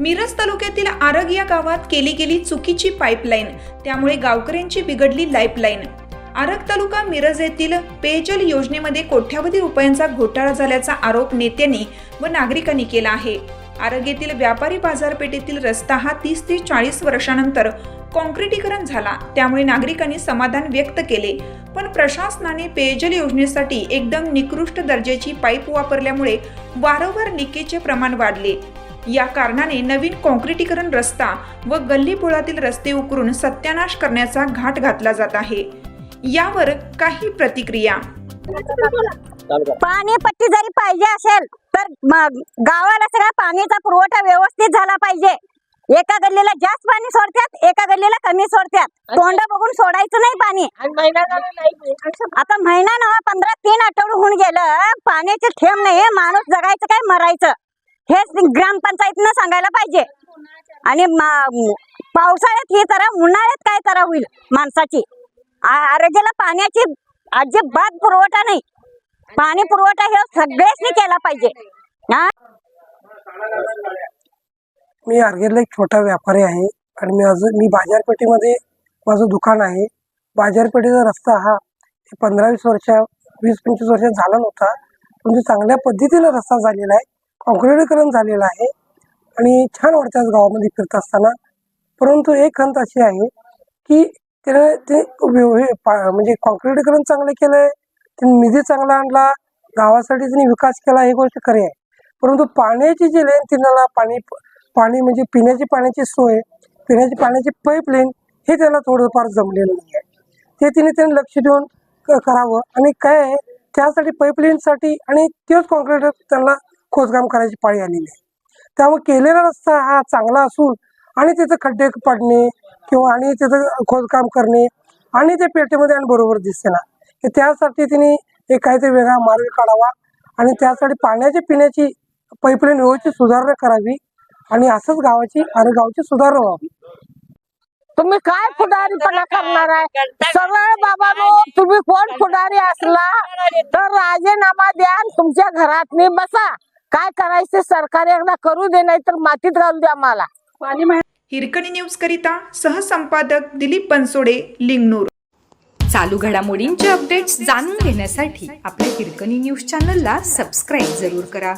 मिरज तालुक्यातील आरग या गावात केली गेली चुकीची पाईपलाईन. त्यामुळे गावकऱ्यांची बिघडली लाईफलाईन. आरग तालुका मिरज येथील पेयजल योजनेमध्ये कोट्यावधी रुपयांचा घोटाळा झाल्याचा आरोप नेत्यांनी व नागरिकांनी केला आहे. आरग येथील व्यापारी बाजारपेठेतील रस्ता हा तीस ते चाळीस वर्षानंतर कॉन्क्रिटीकरण झाला. त्यामुळे नागरिकांनी समाधान व्यक्त केले. पण प्रशासनाने पेयजल योजनेसाठी एकदम निकृष्ट दर्जाची पाईप वापरल्यामुळे वारंवार लिकेजचे प्रमाण वाढले. या कारणाने नवीन कॉन्क्रिटीकरण रस्ता व गल्लीपोळातील रस्ते उकरून सत्यानाश करण्याचा घाट घातला जात आहे. यावर काही प्रतिक्रिया. पाणी पट्टी जरी पाहिजे असेल तर गावाला सगळा पाण्याचा पुरवठा व्यवस्थित झाला पाहिजे. एका गल्लीला जास्त पाणी सोडतात एका गल्लीला कमी सोडतात. तोंड बघून सोडायचं नाही पाणी. आणि महिना झाला नाही आता महिना नवा पंधरा तीन आठवडे होऊन गेलं पाण्याचे थेंब नाही माणूस जगायचं काय मरायचं. हेच ग्रामपंचायतीनं सांगायला पाहिजे. आणि पावसाळ्यात ही तरा उन्हाळ्यात काय तरा होईल माणसाची. आरोग्याला पाण्याची अजिबात पुरवठा नाही. पाणी पुरवठा हे सगळ्यांनी केला पाहिजे. मी आर्गेला एक छोटा व्यापारी आहे आणि मी अजून मी बाजारपेठेमध्ये माझं दुकान आहे. बाजारपेठेचा रस्ता हा पंधरा वीस वर्ष वीस पंचवीस वर्षात झाला नव्हता. म्हणजे चांगल्या पद्धतीने रस्ता झालेला आहे. कॉन्क्रिटीकरण झालेलं आहे. आणि छान वाटतं गावामध्ये फिरत असताना. परंतु एक खंत अशी आहे की त्याने ते हे पा- म्हणजे कॉन्क्रिटीकरण चांगलं केलंय त्यांनी निधी चांगला आणला गावासाठी त्यांनी विकास केला ही गोष्ट खरी आहे. परंतु पाण्याची जी लाईन त्यांना पाणी पाणी म्हणजे पिण्याची पाण्याची सोय पिण्याची पाण्याची पाईपलाईन हे त्याला थोडंफार जमलेलं नाही आहे ते तिने त्यांनी लक्ष देऊन क- करावं. आणि काय आहे त्यासाठी पाईपलाईनसाठी आणि तेच कॉन्क्रीट त्यांना खोदकाम करायची पाळी आलेली आहे. त्यामुळे केलेला रस्ता हा चांगला असून आणि तिथं खड्डे पडणे किंवा आणि तिथं खोदकाम करणे आणि ते पेटेमध्ये आणि बरोबर दिसते ना. की त्यासाठी तिने एक काहीतरी वेगळा मार्ग काढावा आणि त्यासाठी पाण्याची पिण्याची पाईपलाईन व्यवस्थित सुधारणा करावी आणि असंच गावाची आणि गावची सुधारणा व्हावी. तुम्ही काय पुढारीपणा करणार आहे? सगळं बाबा तुम्ही कोण पुढारी असला तर राजीनामा द्या आणि तुमच्या घरात मी बसा. काय करायचं ते सरकार एकदा करू दे नाही तर मातीत घालू द्या मला. हिरकणी न्यूज करिता सहसंपादक दिलीप बनसोडे लिंगनूर. चालू घडामोडींचे अपडेट्स जाणून घेण्यासाठी आपल्या हिरकणी न्यूज चॅनलला सबस्क्राईब जरूर करा.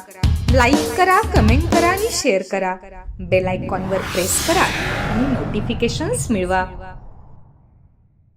लाईक करा कमेंट करा आणि शेअर करा. बेल आयकॉनवर प्रेस करा आणि नोटिफिकेशन्स मिळवा.